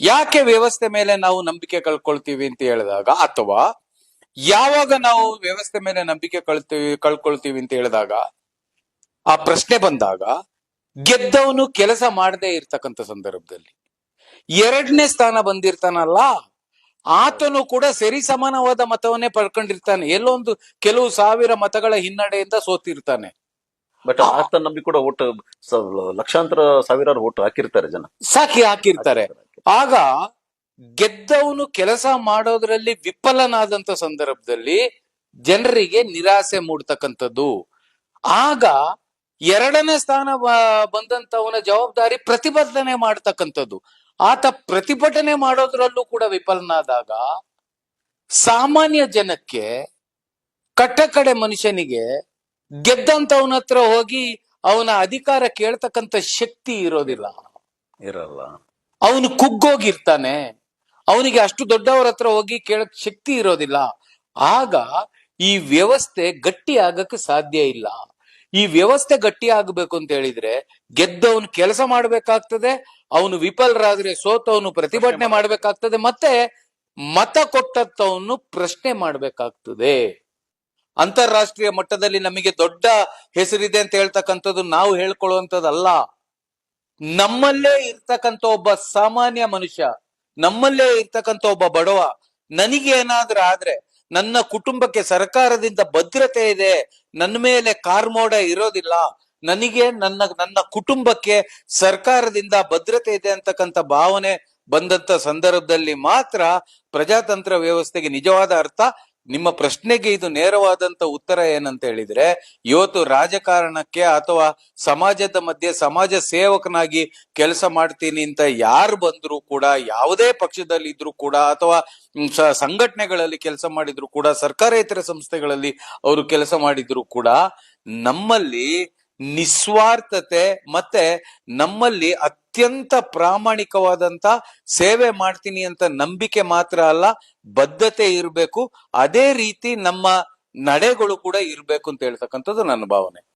ಯಾಕೆ ವ್ಯವಸ್ಥೆ ಮೇಲೆ ನಾವು ನಂಬಿಕೆ ಕಳ್ಕೊಳ್ತೀವಿ ಅಂತ ಹೇಳಿದಾಗ ಅಥವಾ ಯಾವಾಗ ನಾವು ವ್ಯವಸ್ಥೆ ಮೇಲೆ ನಂಬಿಕೆ ಕಳ್ತೀವಿ ಕಳ್ಕೊಳ್ತೀವಿ ಅಂತ ಹೇಳಿದಾಗ ಆ ಪ್ರಶ್ನೆ ಬಂದಾಗ ಗೆದ್ದವನು ಕೆಲಸ ಮಾಡದೇ ಇರ್ತಕ್ಕಂಥ ಸಂದರ್ಭದಲ್ಲಿ. ಎರಡನೇ ಸ್ಥಾನ ಬಂದಿರ್ತಾನಲ್ಲ ಆತನು ಕೂಡ ಸರಿ ಸಮಾನವಾದ ಮತವನ್ನೇ ಪಡ್ಕೊಂಡಿರ್ತಾನೆ. ಎಲ್ಲೊಂದು ಕೆಲವು ಸಾವಿರ ಮತಗಳ ಹಿನ್ನಡೆಯಿಂದ ಸೋತಿರ್ತಾನೆ. ಬಟ್ ಆತನ ನಂಬಿ ಕೂಡ ಓಟ್ ಲಕ್ಷಾಂತರ ಸಾವಿರಾರು ಓಟ್ ಹಾಕಿರ್ತಾರೆ ಜನ. ಸಾಕಿ ಹಾಕಿರ್ತಾರೆ. ಆಗ ಗೆದ್ದವನು ಕೆಲಸ ಮಾಡೋದ್ರಲ್ಲಿ ವಿಫಲನಾದಂತ ಸಂದರ್ಭದಲ್ಲಿ ಜನರಿಗೆ ನಿರಾಸೆ ಮೂಡ್ತಕ್ಕಂಥದ್ದು. ಆಗ ಎರಡನೇ ಸ್ಥಾನ ಬಂದಂತವನ ಜವಾಬ್ದಾರಿ ಪ್ರತಿಭಟನೆ ಮಾಡ್ತಕ್ಕಂಥದ್ದು. ಆತ ಪ್ರತಿಭಟನೆ ಮಾಡೋದ್ರಲ್ಲೂ ಕೂಡ ವಿಫಲನಾದಾಗ ಸಾಮಾನ್ಯ ಜನಕ್ಕೆ ಕಟ್ಟಕಡೆ ಮನುಷ್ಯನಿಗೆ ಗೆದ್ದಂತವನ ಹತ್ರ ಹೋಗಿ ಅವನ ಅಧಿಕಾರ ಕೇಳ್ತಕ್ಕಂಥ ಶಕ್ತಿ ಇರೋದಿಲ್ಲ. ಇರಲ್ಲ. ಅವನು ಕುಗ್ಗೋಗಿರ್ತಾನೆ. ಅವನಿಗೆ ಅಷ್ಟು ದೊಡ್ಡವರ ಹತ್ರ ಹೋಗಿ ಕೇಳಕ್ ಶಕ್ತಿ ಇರೋದಿಲ್ಲ. ಆಗ ಈ ವ್ಯವಸ್ಥೆ ಗಟ್ಟಿ ಆಗಕ್ಕೆ ಸಾಧ್ಯ ಇಲ್ಲ. ಈ ವ್ಯವಸ್ಥೆ ಗಟ್ಟಿ ಆಗಬೇಕು ಅಂತ ಹೇಳಿದ್ರೆ ಗೆದ್ದವನು ಕೆಲಸ ಮಾಡ್ಬೇಕಾಗ್ತದೆ, ಅವನು ವಿಫಲರಾದ್ರೆ ಸೋತವನು ಪ್ರತಿಭಟನೆ ಮಾಡ್ಬೇಕಾಗ್ತದೆ, ಮತ್ತೆ ಮತ ಕೊಟ್ಟತ್ತವನು ಪ್ರಶ್ನೆ ಮಾಡ್ಬೇಕಾಗ್ತದೆ. ಅಂತಾರಾಷ್ಟ್ರೀಯ ಮಟ್ಟದಲ್ಲಿ ನಮಗೆ ದೊಡ್ಡ ಹೆಸರಿದೆ ಅಂತ ಹೇಳ್ತಕ್ಕಂಥದ್ದು ನಾವು ಹೇಳ್ಕೊಳ್ಳುವಂಥದ್ದಲ್ಲ. ನಮ್ಮಲ್ಲೇ ಇರ್ತಕ್ಕಂಥ ಒಬ್ಬ ಸಾಮಾನ್ಯ ಮನುಷ್ಯ, ನಮ್ಮಲ್ಲೇ ಇರ್ತಕ್ಕಂಥ ಒಬ್ಬ ಬಡವ ನನಗೆ ಏನಾದ್ರೂ ಆದ್ರೆ ನನ್ನ ಕುಟುಂಬಕ್ಕೆ ಸರ್ಕಾರದಿಂದ ಭದ್ರತೆ ಇದೆ, ನನ್ನ ಮೇಲೆ ಕಾರ್ಮೋಡ ಇರೋದಿಲ್ಲ, ನನಗೆ ನನ್ನ ನನ್ನ ಕುಟುಂಬಕ್ಕೆ ಸರ್ಕಾರದಿಂದ ಭದ್ರತೆ ಇದೆ ಅಂತಕ್ಕಂಥ ಭಾವನೆ ಬಂದಂತ ಸಂದರ್ಭದಲ್ಲಿ ಮಾತ್ರ ಪ್ರಜಾತಂತ್ರ ವ್ಯವಸ್ಥೆಗೆ ನಿಜವಾದ ಅರ್ಥ ನಿಮ್ಮ ಪ್ರಶ್ನೆಗೆ ಇದು ನೇರವಾದಂತ ಉತ್ತರ ಏನಂತ ಹೇಳಿದ್ರೆ, ಇವತ್ತು ರಾಜಕಾರಣಕ್ಕೆ ಅಥವಾ ಸಮಾಜದ ಮಧ್ಯೆ ಸಮಾಜ ಸೇವಕನಾಗಿ ಕೆಲಸ ಮಾಡ್ತೀನಿ ಅಂತ ಯಾರು ಬಂದ್ರು ಕೂಡ, ಯಾವುದೇ ಪಕ್ಷದಲ್ಲಿ ಇದ್ರು ಕೂಡ ಅಥವಾ ಸಂಘಟನೆಗಳಲ್ಲಿ ಕೆಲಸ ಮಾಡಿದ್ರು ಕೂಡ, ಸರ್ಕಾರೇತರ ಸಂಸ್ಥೆಗಳಲ್ಲಿ ಅವರು ಕೆಲಸ ಮಾಡಿದ್ರು ಕೂಡ, ನಮ್ಮಲ್ಲಿ ನಿಸ್ವಾರ್ಥತೆ ಮತ್ತೆ ನಮ್ಮಲ್ಲಿ ಅತ್ಯಂತ ಪ್ರಾಮಾಣಿಕವಾದಂತ ಸೇವೆ ಮಾಡ್ತೀನಿ ಅಂತ ನಂಬಿಕೆ ಮಾತ್ರ ಅಲ್ಲ, ಬದ್ಧತೆ ಇರಬೇಕು. ಅದೇ ರೀತಿ ನಮ್ಮ ನಡೆಗಳು ಕೂಡ ಇರಬೇಕು ಅಂತ ಹೇಳ್ತಕ್ಕಂಥದ್ದು ನನ್ನ ಭಾವನೆ.